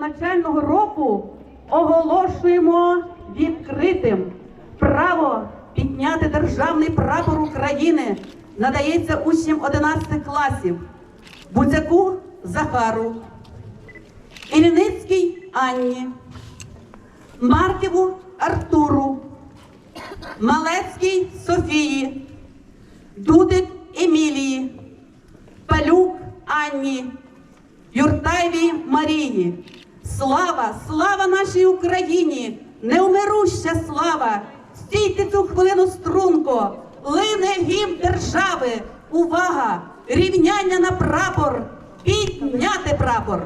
навчального року оголошуємо відкритим. Право підняти державний прапор України надається учням 11 класів Буцяку Захару, Іліницькій Анні, Марківу Артуру, Малецькій Софії, Дудик Емілії, Палюк Анні, Юртаєвій Марії. Слава, слава нашій Україні! Неумируща слава! Стійте цю хвилину струнко! Лине гімн держави! Увага! Рівняння на прапор! Підняти прапор!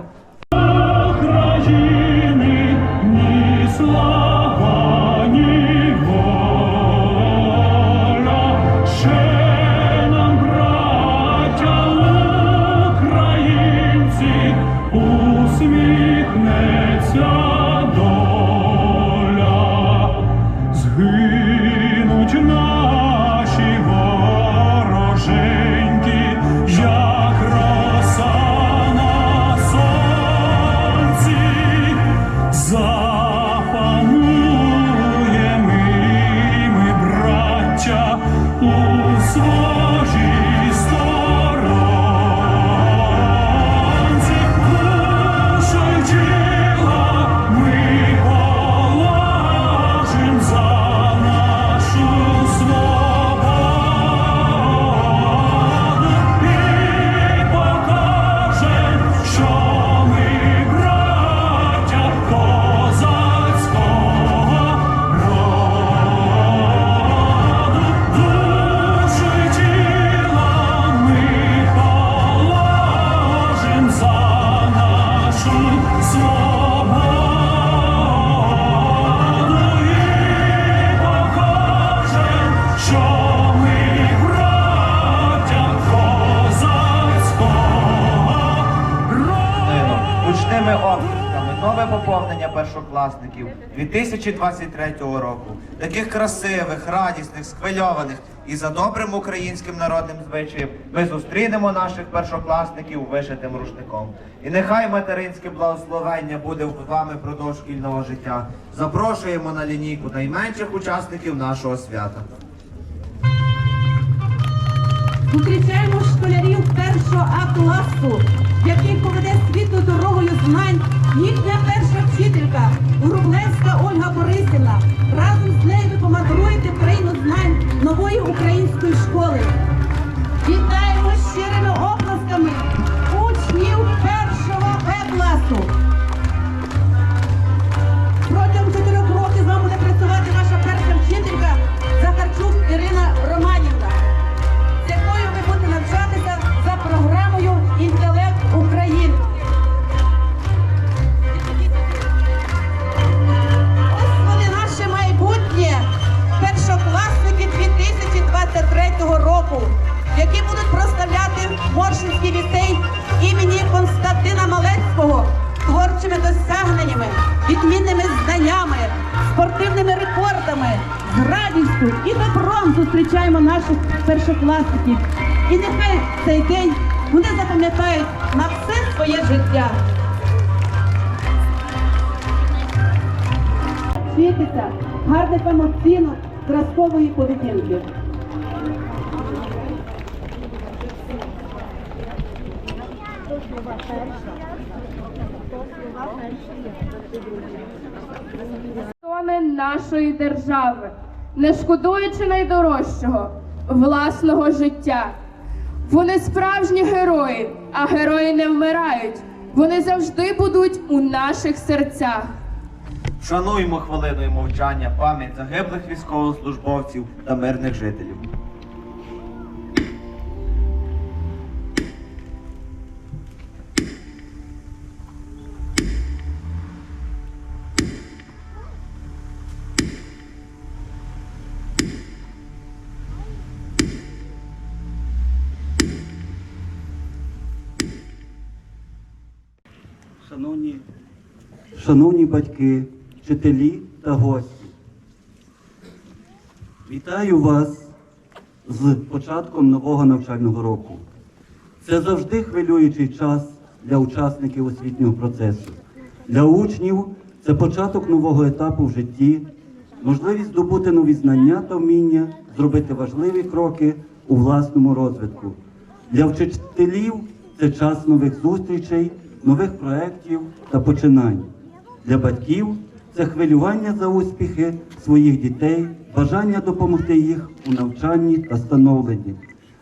країни, ні слава, Гучними оплесками нове поповнення першокласників 2023 року. Таких красивих, радісних, схвильованих і за добрим українським народним звичаєм ми зустрінемо наших першокласників вишитим рушником. І нехай материнське благословення буде з вами впродовж шкільного життя. Запрошуємо на лінійку найменших учасників нашого свята. Зустрічаємо школярів першого А класу, який поведе світлою дорогою знань їхня перша вчителька Грублевська Ольга Борисівна. Разом з нею ви помандруєте країну знань нової української школи. Рекордами, з радістю і добром зустрічаємо наших першокласників. І нехай цей день вони запам'ятають на все своє життя. Вчитися гарних вам оцінок зразкової поведінки. Тони нашої держави, не шкодуючи найдорожчого власного життя. Вони справжні герої, а герої не вмирають. Вони завжди будуть у наших серцях. Шануємо хвилиною мовчання пам'ять загиблих військовослужбовців та мирних жителів. Шановні батьки, вчителі та гості, вітаю вас з початком нового навчального року. Це завжди хвилюючий час для учасників освітнього процесу. Для учнів це початок нового етапу в житті, можливість здобути нові знання та вміння, зробити важливі кроки у власному розвитку. Для вчителів це час нових зустрічей, нових проєктів та починань. Для батьків це хвилювання за успіхи своїх дітей, бажання допомогти їх у навчанні та становленні.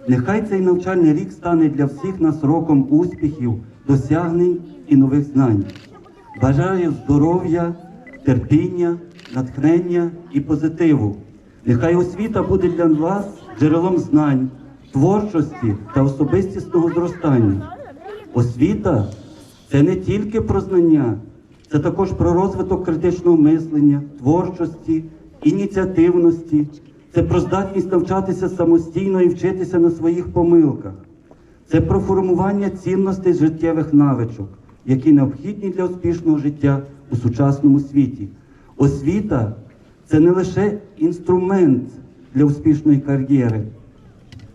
Нехай цей навчальний рік стане для всіх нас роком успіхів, досягнень і нових знань. Бажаю здоров'я, терпіння, натхнення і позитиву. Нехай освіта буде для вас джерелом знань, творчості та особистісного зростання. Освіта це не тільки про знання, це також про розвиток критичного мислення, творчості, ініціативності, це про здатність навчатися самостійно і вчитися на своїх помилках. Це про формування цінностей життєвих навичок, які необхідні для успішного життя у сучасному світі. Освіта це не лише інструмент для успішної кар'єри,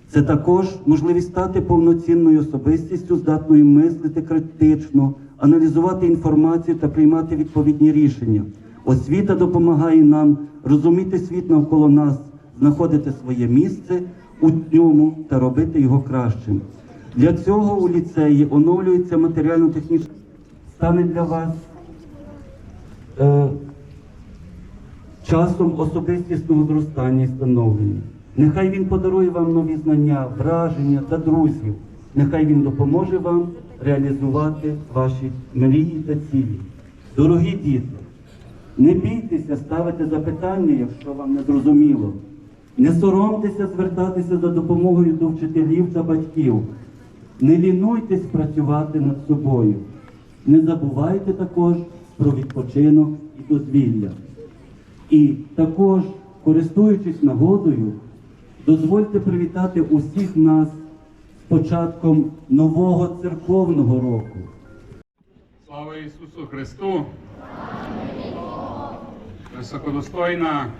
це також можливість стати повноцінною особистістю, здатною мислити критично, аналізувати інформацію та приймати відповідні рішення. Освіта допомагає нам розуміти світ навколо нас, знаходити своє місце у ньому та робити його кращим. Для цього у ліцеї оновлюється матеріально-технічний стане для вас е, часом особистісного зростання і становлення. Нехай він подарує вам нові знання, враження та друзів. Нехай він допоможе вам реалізувати ваші мрії та цілі. Дорогі діти, не бійтеся ставити запитання, якщо вам не зрозуміло. Не соромтеся звертатися за допомогою до вчителів та батьків. Не лінуйтесь працювати над собою. Не забувайте також про відпочинок і дозвілля. І також, користуючись нагодою, дозвольте привітати усіх нас початком нового церковного року. Слава Ісусу Христу! Високодостойна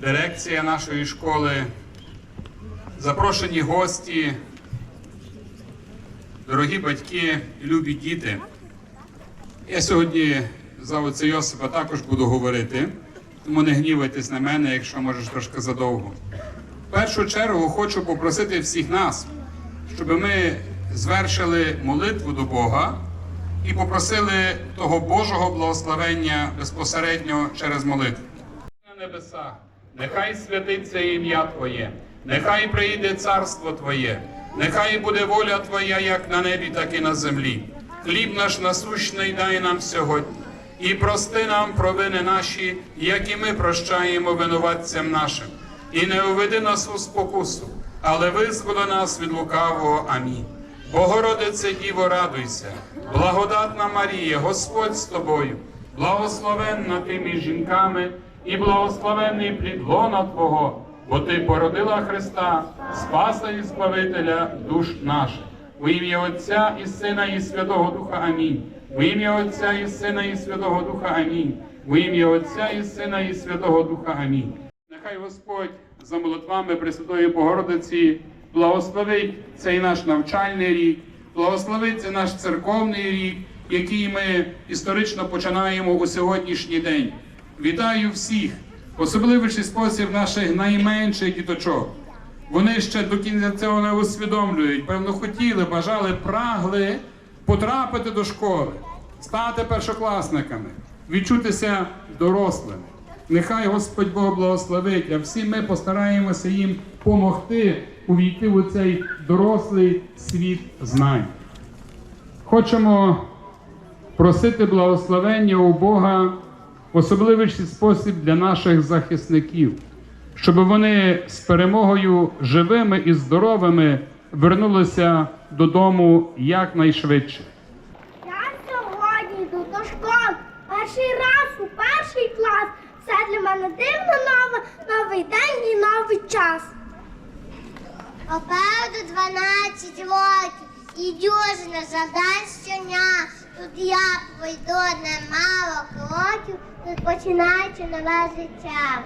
дирекція нашої школи, запрошені гості, дорогі батьки любі діти. Я сьогодні за отця Йосипа також буду говорити, тому не гнівайтесь на мене, якщо можеш трошки задовго. В першу чергу хочу попросити всіх нас, щоб ми звершили молитву до Бога і попросили того Божого благословення безпосередньо через молитву. На небесах, нехай святиться ім'я Твоє, нехай прийде царство Твоє, нехай буде воля Твоя як на небі, так і на землі. Хліб наш насущний дай нам сьогодні, і прости нам провини наші, як і ми прощаємо винуватцям нашим. І не уведи нас у спокусу, але визволи нас від лукавого. Амінь. Богородице Діво, радуйся, благодатна Марія, Господь з тобою, благословенна ти між жінками, і благословенний плід лона Твого, бо ти породила Христа, Спаса і Збавителя душ наших. У ім'я Отця і Сина, і Святого Духа Амінь. У ім'я Отця і Сина, і Святого Духа Амінь. У ім'я Отця і Сина, і Святого Духа Амінь. Нехай Господь за молитвами Пресвятої Богородиці благословить цей наш навчальний рік, благословить цей наш церковний рік, який ми історично починаємо у сьогоднішній день. Вітаю всіх, в особливіший спосіб наших найменших діточок. Вони ще до кінця цього не усвідомлюють. Певно, хотіли, бажали, прагли потрапити до школи, стати першокласниками, відчутися дорослими. Нехай Господь Бог благословить, а всі ми постараємося їм допомогти увійти у цей дорослий світ знань. Хочемо просити благословення у Бога в особливіший спосіб для наших захисників, щоб вони з перемогою живими і здоровими вернулися додому якнайшвидше. Я сьогодні йду до школи. Перший раз у перший клас. Мене дивно нове, новий день і новий час. Попереду 12 років і дюжина завдань щодня. Тут я пройду немало кроків, тут починаючи нове життя.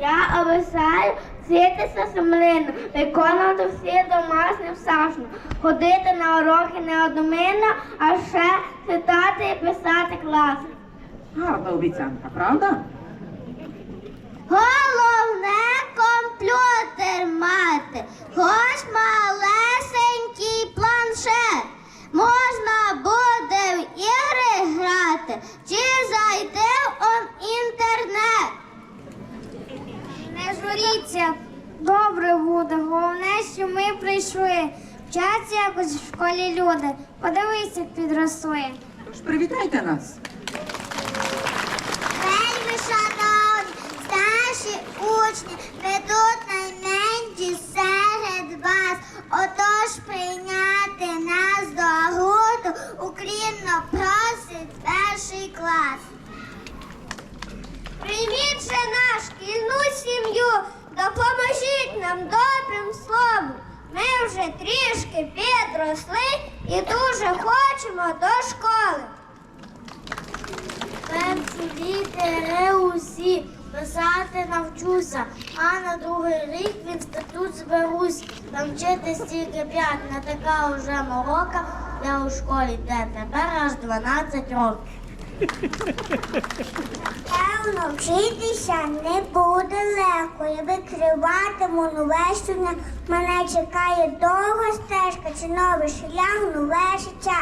Я обіцяю вчитися сумлінно, виконувати всі домашні всашно, ходити на уроки неодмінно, а ще читати і писати класно. Гарна обіцянка, правда? Головне комп'ютер мати, хоч малесенький планшет. Можна буде в ігри грати чи зайти в інтернет. Не журіться, добре буде. Головне, що ми прийшли. Вчаться якось в школі люди. Подивись, як підросли. Тож привітайте нас. Учні, ви тут найменші серед вас. Отож прийняти нас до груду укрінно просить перший клас. Прийміть же наш шкільну сім'ю, допоможіть нам добрим словом. Ми вже трішки підросли і дуже хочемо до школи. Перші літери усі писати навчуся, а на другий рік в інститут зберусь. Там вчитись тільки п'ять, не така уже морока. Я у школі де тепер аж 12 років. Певно, вчитися не буде легко. Викриватиму нове щодня. Мене чекає довга стежка чи новий шлях, нове життя.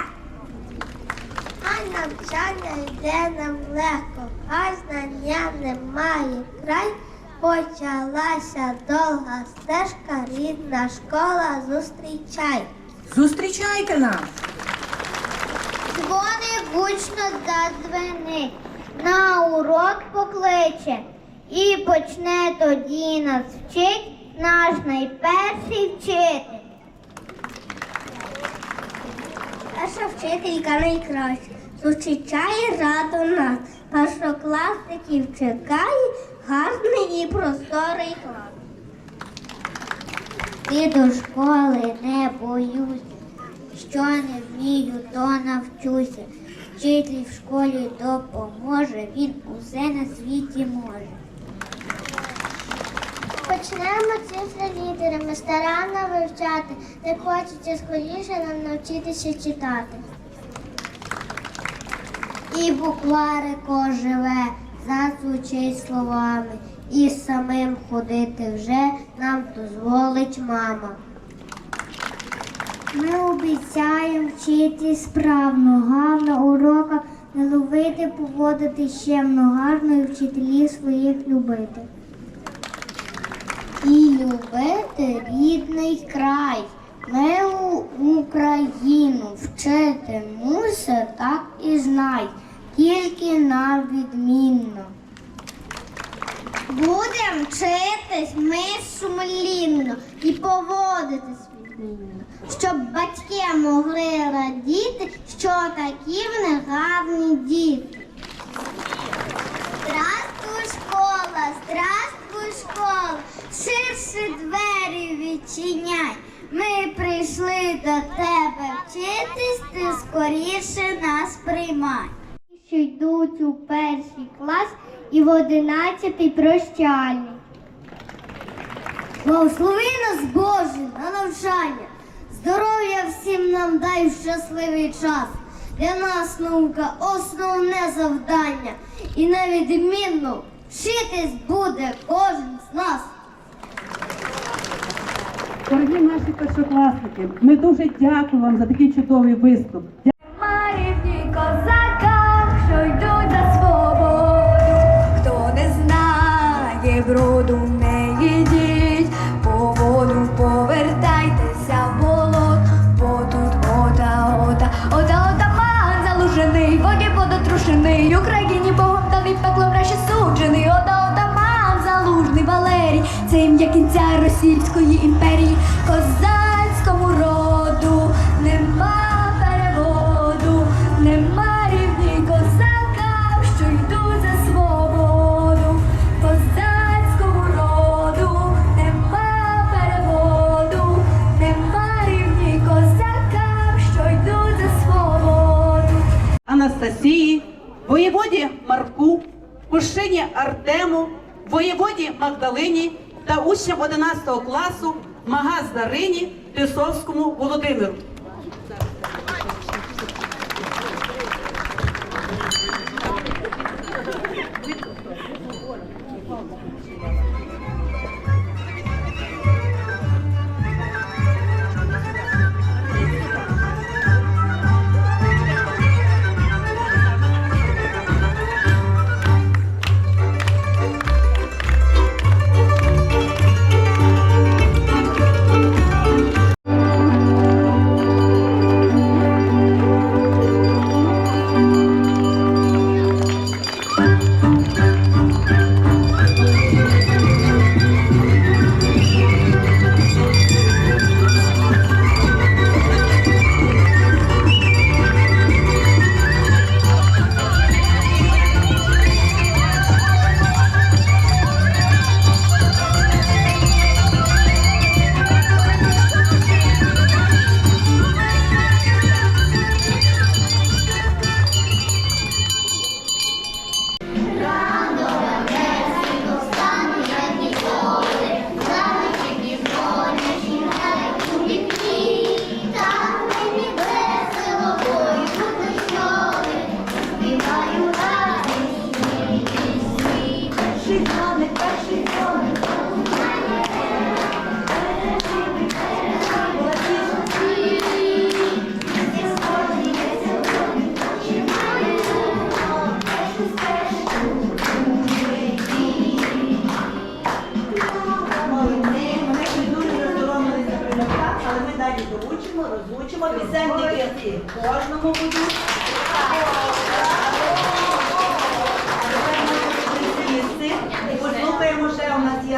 А навчання йде нам легко, а знання немає край. Почалася довга стежка, рідна школа, зустрічай. Зустрічайте нас. Дзвони гучно задзвенить, на урок покличе і почне тоді нас вчить наш найперший вчитель. Перша вчителька найкраща, зустрічає радо нас. Першокласників чекає гарний і просторий клас. І до школи не боюся, що не вмію, то навчуся. Вчитель в школі допоможе, він усе на світі може. Почнемо цифри літерами старанно вивчати, де хочеться скоріше нам навчитися читати. І букварик оживе, зазвучить словами, і самим ходити вже нам дозволить мама. Ми обіцяємо вчити справно, гарно на уроках не ловити, поводити щемно, гарно і вчителів своїх любити. І любити рідний край, милу Україну вчити муся, так і знай, тільки нам відмінно. Будем вчитись ми сумлінно і поводитись відмінно, щоб батьки могли радіти, що такі в них гарні діти. Здравствуй, школа, здравствуй, школа, ширше двері відчиняй. Ми прийшли до тебе вчитись, ти скоріше нас приймай. Що йдуть у перший клас і в одинадцятий прощальний. Благослови нас, Боже, на навчання. Здоров'я всім нам дай в щасливий час. Для нас наука основне завдання. І невідмінно вчитись буде кожен з нас. Дорогі наші першокласники, ми дуже дякуємо вам за такий чудовий виступ. Ім'я кінця Російської імперії, козацькому роду нема переводу, нема рівні козакам, що йдуть за свободу, козацькому роду нема переводу, нема рівні козакам, що йдуть за свободу. Анастасії, воєводі Марку, Кушині Артему, воєводі Магдалині та учням 11 класу Магаз Дарині Тисовському Володимиру.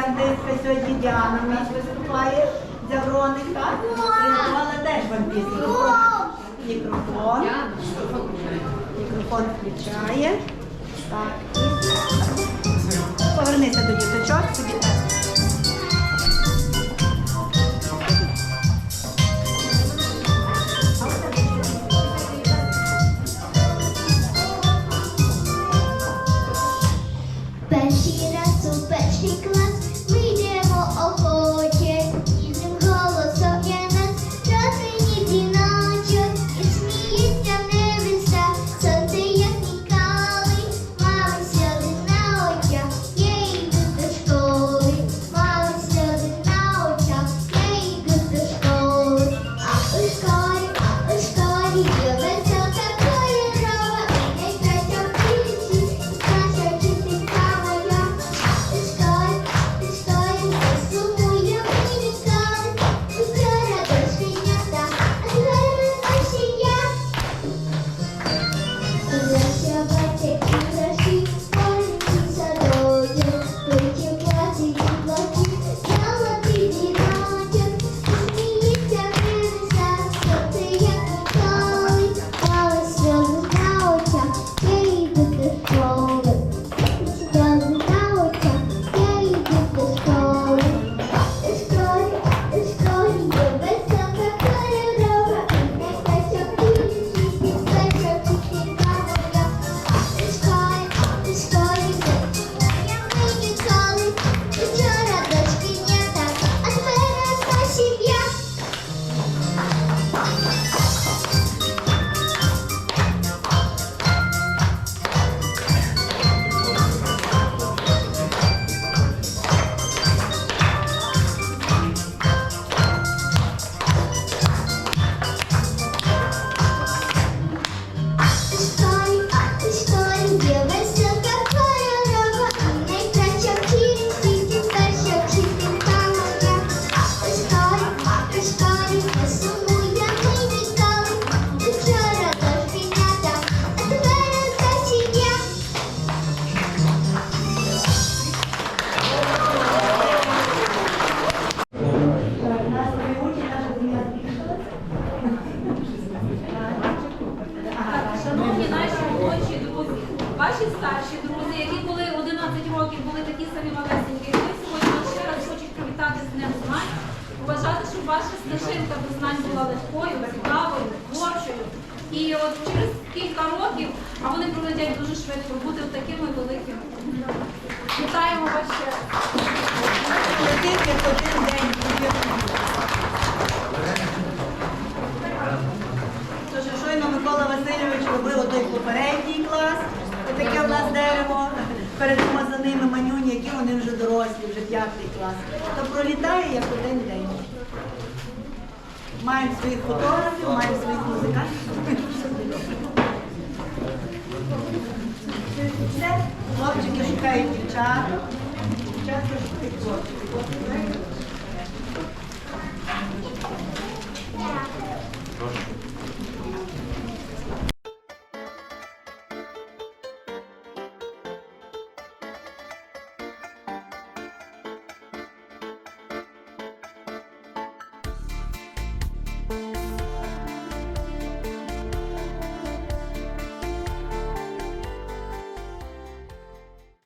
гітаристка сьогодні Діана в нас виступає Завроник, так? Вона теж вам пісню. Мікрофон. Мікрофон включає. Так. Повернися до діточок, собі так. старші друзі, які були 11 років були такі самі малесенькі, ви сьогодні ще раз хочуть привітати з Днем знань, вважати, щоб ваша стежинка до знань була легкою, цікавою, творчою. І от через кілька років, а вони пролетять дуже швидко, бути такими великими. Вітаємо вас ще раз. один день. Тож, щойно Микола Васильович робив той попередній клас передимо за ними манюні, які вони вже дорослі, вже п'ятий клас. То пролітає як один день. Маємо своїх фотографів, маємо своїх музикантів. Все, хлопчики шукають дівчаток. Дівчатка шукають хлопчиків.